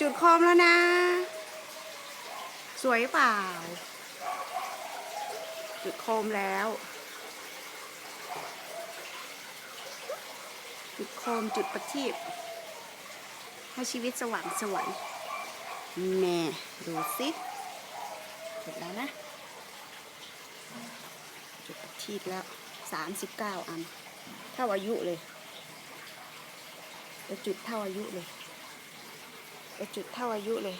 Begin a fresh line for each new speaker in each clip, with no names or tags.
จุดโคมแล้วนะ สวยเปล่า จุดโคมแล้ว จุดโคมจุดประทีปให้ชีวิตสว่างสวยแน่ดูสิเสร็จแล้วนะ จุดประทีปแล้วสามสิบเก้าอัน เท่าอายุเลยจะจุดเท่าอายุเลย จะจุดเท่าอายุเลย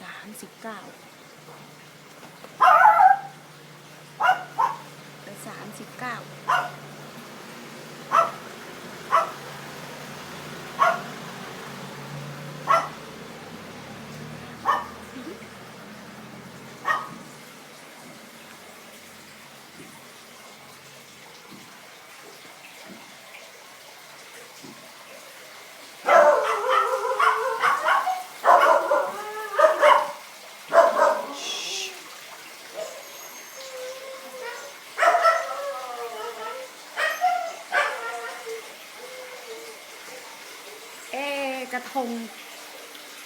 สามสิบเก้าไปสามสิบเก้า เอะกระทง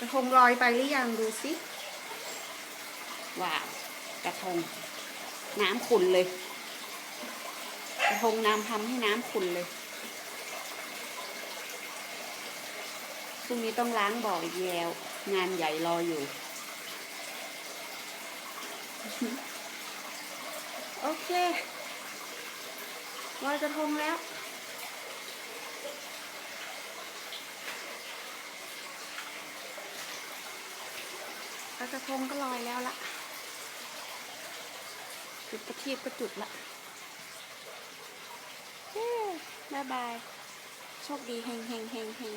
กระทงลอยไปหรือยังดูสิว้าวกระทง น้ำขุ่นเลย กระทงน้ำทำให้น้ำขุ่นเลยพรุ่งนี้ต้องล้างบ่ออีกแล้ว งานใหญ่รออยู่ โอเคลอยกระทงแล้ว ลอยกระทงก็ลอยแล้วละจุดประทีปก็จุดละเย้บายบาย โชคดีเฮงเฮงเฮงเฮง